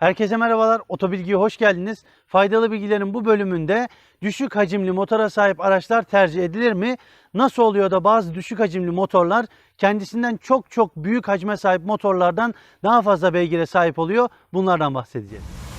Herkese merhabalar. Otobilgiye hoş geldiniz. Faydalı bilgilerin bu bölümünde düşük hacimli motora sahip araçlar tercih edilir mi? Nasıl oluyor da bazı düşük hacimli motorlar kendisinden çok çok büyük hacme sahip motorlardan daha fazla beygire sahip oluyor? Bunlardan bahsedeceğiz.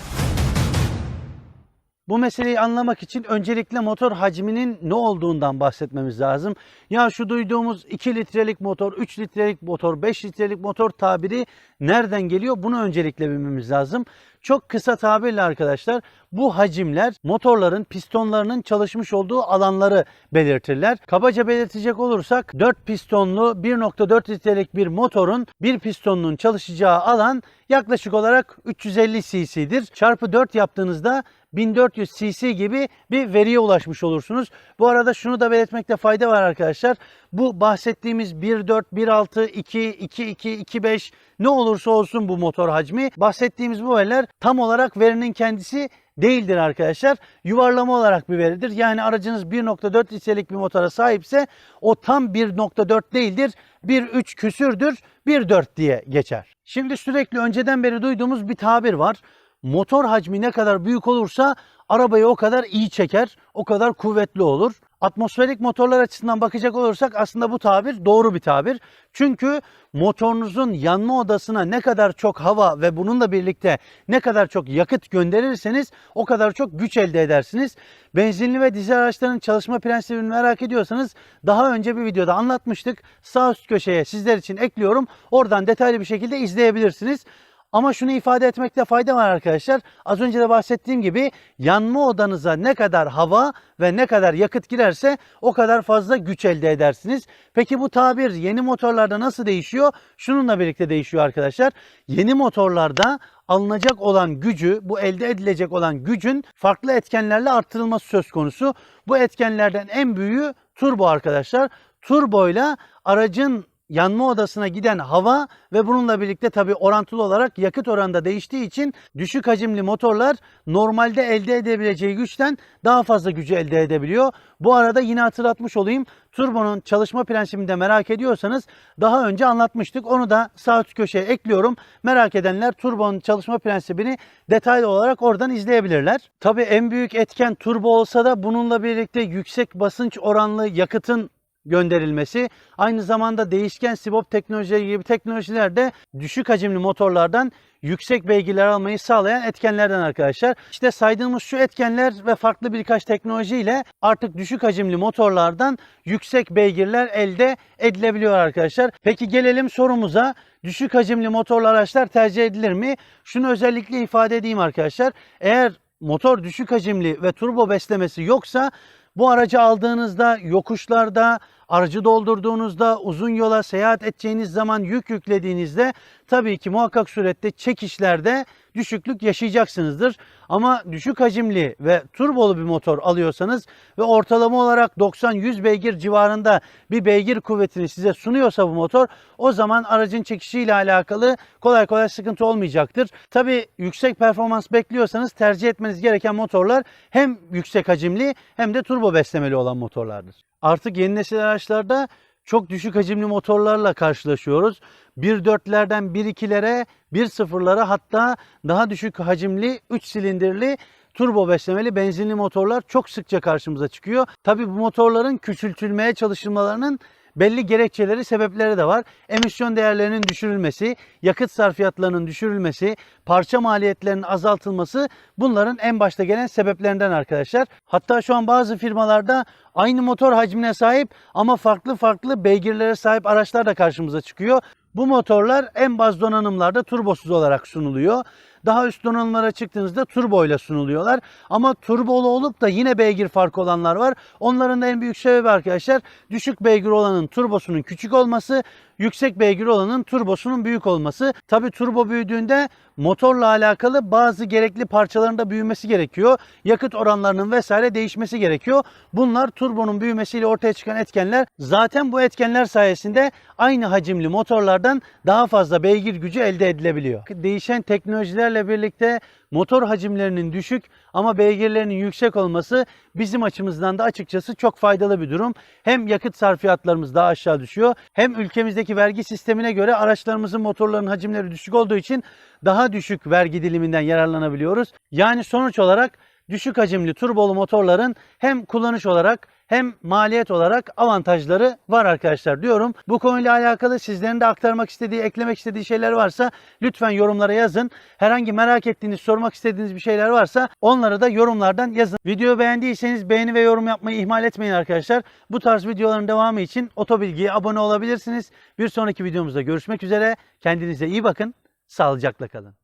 Bu meseleyi anlamak için öncelikle motor hacminin ne olduğundan bahsetmemiz lazım. Ya şu duyduğumuz 2 litrelik motor, 3 litrelik motor, 5 litrelik motor tabiri nereden geliyor? Bunu öncelikle bilmemiz lazım. Çok kısa tabirle arkadaşlar bu hacimler motorların pistonlarının çalışmış olduğu alanları belirtirler. Kabaca belirtecek olursak 4 pistonlu 1.4 litrelik bir motorun bir pistonunun çalışacağı alan yaklaşık olarak 350 cc'dir. Çarpı 4 yaptığınızda 1400 cc gibi bir veriye ulaşmış olursunuz. Bu arada şunu da belirtmekte fayda var arkadaşlar. Bu bahsettiğimiz 1.4, 1.6, 2, 2.2, 2.5 ne olursa olsun bu motor hacmi bahsettiğimiz bu veriler tam olarak verinin kendisi değildir arkadaşlar. Yuvarlama olarak bir veridir. Yani aracınız 1.4 litrelik bir motora sahipse o tam 1.4 değildir. 1.3 küsürdür. 1.4 diye geçer. Şimdi sürekli önceden beri duyduğumuz bir tabir var. Motor hacmi ne kadar büyük olursa arabayı o kadar iyi çeker, o kadar kuvvetli olur. Atmosferik motorlar açısından bakacak olursak aslında bu tabir doğru bir tabir. Çünkü motorunuzun yanma odasına ne kadar çok hava ve bununla birlikte ne kadar çok yakıt gönderirseniz o kadar çok güç elde edersiniz. Benzinli ve dizel araçların çalışma prensibini merak ediyorsanız daha önce bir videoda anlatmıştık. Sağ üst köşeye sizler için ekliyorum. Oradan detaylı bir şekilde izleyebilirsiniz. Ama şunu ifade etmekte fayda var arkadaşlar. Az önce de bahsettiğim gibi yanma odanıza ne kadar hava ve ne kadar yakıt girerse o kadar fazla güç elde edersiniz. Peki bu tabir yeni motorlarda nasıl değişiyor? Şununla birlikte değişiyor arkadaşlar. Yeni motorlarda alınacak olan gücü, bu elde edilecek olan gücün farklı etkenlerle arttırılması söz konusu. Bu etkenlerden en büyüğü turbo arkadaşlar. Turboyla aracın yanma odasına giden hava ve bununla birlikte tabi orantılı olarak yakıt oranında değiştiği için düşük hacimli motorlar normalde elde edebileceği güçten daha fazla gücü elde edebiliyor. Bu arada yine hatırlatmış olayım. Turbonun çalışma prensibini de merak ediyorsanız daha önce anlatmıştık. Onu da sağ üst köşeye ekliyorum. Merak edenler turbonun çalışma prensibini detaylı olarak oradan izleyebilirler. Tabi en büyük etken turbo olsa da bununla birlikte yüksek basınç oranlı yakıtın gönderilmesi, aynı zamanda değişken sibop teknolojileri gibi teknolojiler de düşük hacimli motorlardan yüksek beygirler almayı sağlayan etkenlerden arkadaşlar. İşte saydığımız şu etkenler ve farklı birkaç teknolojiyle artık düşük hacimli motorlardan yüksek beygirler elde edilebiliyor arkadaşlar. Peki gelelim sorumuza. Düşük hacimli motorlu araçlar tercih edilir mi? Şunu özellikle ifade edeyim arkadaşlar. Eğer motor düşük hacimli ve turbo beslemesi yoksa bu aracı aldığınızda yokuşlarda, aracı doldurduğunuzda, uzun yola seyahat edeceğiniz zaman yük yüklediğinizde tabii ki muhakkak surette çekişlerde düşüklük yaşayacaksınızdır. Ama düşük hacimli ve turbolu bir motor alıyorsanız ve ortalama olarak 90-100 beygir civarında bir beygir kuvvetini size sunuyorsa bu motor o zaman aracın çekişiyle alakalı kolay kolay sıkıntı olmayacaktır. Tabii yüksek performans bekliyorsanız tercih etmeniz gereken motorlar hem yüksek hacimli hem de turbo beslemeli olan motorlardır. Artık yeni nesil araçlarda çok düşük hacimli motorlarla karşılaşıyoruz. 1.4'lerden 1.2'lere, 1.0'lara hatta daha düşük hacimli 3 silindirli turbo beslemeli benzinli motorlar çok sıkça karşımıza çıkıyor. Tabi bu motorların küçültülmeye çalışılmalarının belli gerekçeleri, sebepleri de var. Emisyon değerlerinin düşürülmesi, yakıt sarfiyatlarının düşürülmesi, parça maliyetlerinin azaltılması bunların en başta gelen sebeplerinden arkadaşlar. Hatta şu an bazı firmalarda aynı motor hacmine sahip ama farklı farklı beygirlere sahip araçlar da karşımıza çıkıyor. Bu motorlar en baz donanımlarda turbosuz olarak sunuluyor. Daha üst donanımlara çıktığınızda turbo ile sunuluyorlar. Ama turbolu olup da yine beygir farkı olanlar var. Onların da en büyük sebebi arkadaşlar düşük beygir olanın turbosunun küçük olması, yüksek beygir olanın turbosunun büyük olması. Tabi turbo büyüdüğünde motorla alakalı bazı gerekli parçaların da büyümesi gerekiyor. Yakıt oranlarının vesaire değişmesi gerekiyor. Bunlar turbonun büyümesiyle ortaya çıkan etkenler. Zaten bu etkenler sayesinde aynı hacimli motorlardan daha fazla beygir gücü elde edilebiliyor. Değişen teknolojilerle birlikte motor hacimlerinin düşük ama beygirlerinin yüksek olması bizim açımızdan da açıkçası çok faydalı bir durum. Hem yakıt sarfiyatlarımız daha aşağı düşüyor hem ülkemizdeki vergi sistemine göre araçlarımızın motorlarının hacimleri düşük olduğu için daha düşük vergi diliminden yararlanabiliyoruz. Yani sonuç olarak düşük hacimli turbolu motorların hem kullanış olarak hem maliyet olarak avantajları var arkadaşlar diyorum. Bu konuyla alakalı sizlerin de aktarmak istediği, eklemek istediği şeyler varsa lütfen yorumlara yazın. Herhangi merak ettiğiniz, sormak istediğiniz bir şeyler varsa onları da yorumlardan yazın. Videoyu beğendiyseniz beğeni ve yorum yapmayı ihmal etmeyin arkadaşlar. Bu tarz videoların devamı için Otobilgi'ye abone olabilirsiniz. Bir sonraki videomuzda görüşmek üzere. Kendinize iyi bakın. Sağlıcakla kalın.